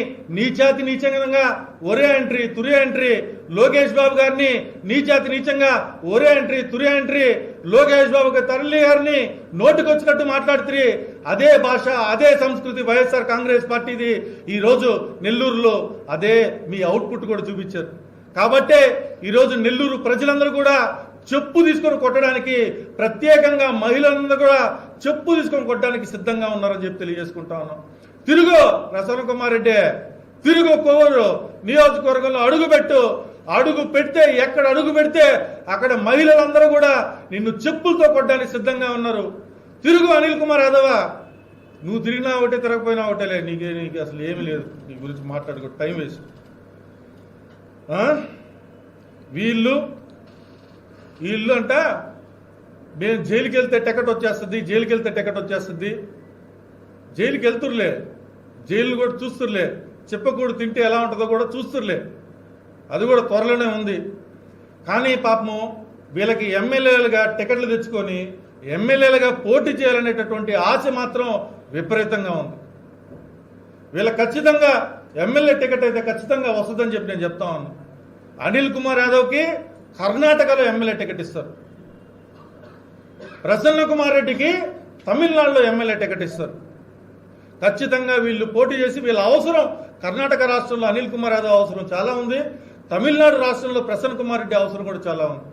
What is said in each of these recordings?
గారిని నీచాతి నీచంగా ఒరే ఎంట్రీ తురి ఎంట్రీ లోకేష్ బాబు గారిని నీచాతి నీచంగా ఒరే ఎంట్రీ తురి ఎంట్రీ లోకేష్ బాబు తరలి గారిని నోటికొచ్చినట్టు మాట్లాడుతుంది అదే భాష అదే సంస్కృతి వైఎస్ఆర్ కాంగ్రెస్ పార్టీది ఈ రోజు నెల్లూరులో. అదే మీ అవుట్పుట్ కూడా చూపించారు. కాబట్టే ఈరోజు నెల్లూరు ప్రజలందరూ కూడా చెప్పు తీసుకొని కొట్టడానికి ప్రత్యేకంగా మహిళలందరూ కూడా చెప్పు తీసుకొని కొట్టడానికి సిద్ధంగా ఉన్నారని చెప్పి తెలియజేసుకుంటా ఉన్నాం. తిరుగు ప్రసన్న కుమార్ రెడ్డి తిరుగు కోవూరు నియోజకవర్గంలో అడుగు పెట్టు అడుగు పెడితే ఎక్కడ అడుగు పెడితే అక్కడ మహిళలందరూ కూడా నిన్ను చెప్పులతో కొట్టడానికి సిద్ధంగా ఉన్నారు. తిరుగు అనిల్ కుమార్ యాదవ. నువ్వు తిరిగినా ఒకటే తిరగపోయినా ఒకటేలే నీకే నీకు అసలు ఏమీ లేదు. నీ గురించి మాట్లాడుకో టైం వేస్ట్. వీళ్ళు వీళ్ళు అంట మేము జైలుకి వెళ్తే టికెట్ వచ్చేస్తుంది జైలుకి వెళ్తే టికెట్ వచ్చేస్తుంది. జైలుకి వెళ్తురులే. జైలు కూడా చూస్తురులే. చెప్పకూడు తింటే ఎలా ఉంటుందో కూడా చూస్తురులే. అది కూడా త్వరలోనే ఉంది. కానీ పాపము వీళ్ళకి ఎమ్మెల్యేలుగా టికెట్లు తెచ్చుకొని ఎమ్మెల్యేలుగా పోటీ చేయాలనేటటువంటి ఆశ మాత్రం విపరీతంగా ఉంది. వీళ్ళ ఖచ్చితంగా ఎమ్మెల్యే టికెట్ అయితే ఖచ్చితంగా వస్తుందని చెప్పి నేను చెప్తా ఉన్నాను అనిల్ కుమార్ యాదవ్కి కర్ణాటకలో ఎమ్మెల్యే టికెట్ ఇస్తారు. ప్రసన్న కుమార్ రెడ్డికి తమిళనాడులో ఎమ్మెల్యే టికెట్ ఇస్తారు. ఖచ్చితంగా వీళ్ళు పోటీ చేసి వీళ్ళ అవసరం కర్ణాటక రాష్ట్రంలో అనిల్ కుమార్ యాదవ్ అవసరం చాలా ఉంది. తమిళనాడు రాష్ట్రంలో ప్రసన్న కుమార్ రెడ్డి అవసరం కూడా చాలా ఉంది.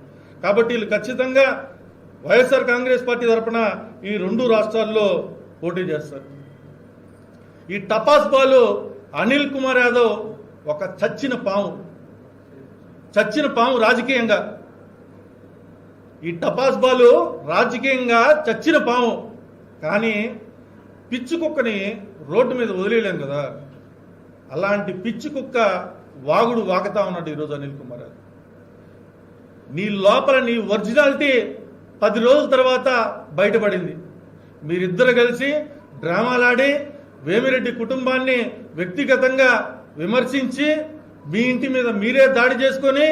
కాబట్టి వీళ్ళు ఖచ్చితంగా వైఎస్ఆర్ కాంగ్రెస్ పార్టీ తరపున ఈ రెండు రాష్ట్రాల్లో పోటీ చేస్తారు. ఈ టపాస్ బాలు అనిల్ కుమార్ యాదవ్ ఒక చచ్చిన పాము. చచ్చిన పాము రాజకీయంగా. ఈ టపాస్ బాలు రాజకీయంగా చచ్చిన పాము. కానీ పిచ్చి కుక్కని రోడ్డు మీద వదిలేయలేం కదా? అలాంటి పిచ్చి కుక్క వాగుడు వాగుతా ఉన్నాడు ఈరోజు అనిల్ కుమార్ నీ లోపల నీ ఒరిజినాలిటీ పది రోజుల తర్వాత బయటపడింది. మీరిద్దరు కలిసి డ్రామాలాడి వేమిరెడ్డి కుటుంబాన్ని వ్యక్తిగతంగా విమర్శించి మీ ఇంటి మీద మీరే దాడి చేసుకొని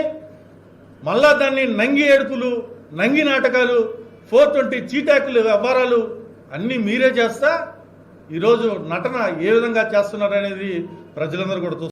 మళ్ళా దాన్ని నంగి ఏడుపులు నంగి నాటకాలు ఫోర్ ట్వంటీ చీటాకులు వ్యవహారాలు అన్నీ మీరే చేస్తా ఈరోజు నటన ఏ విధంగా చేస్తున్నారనేది ప్రజలందరూ కూడా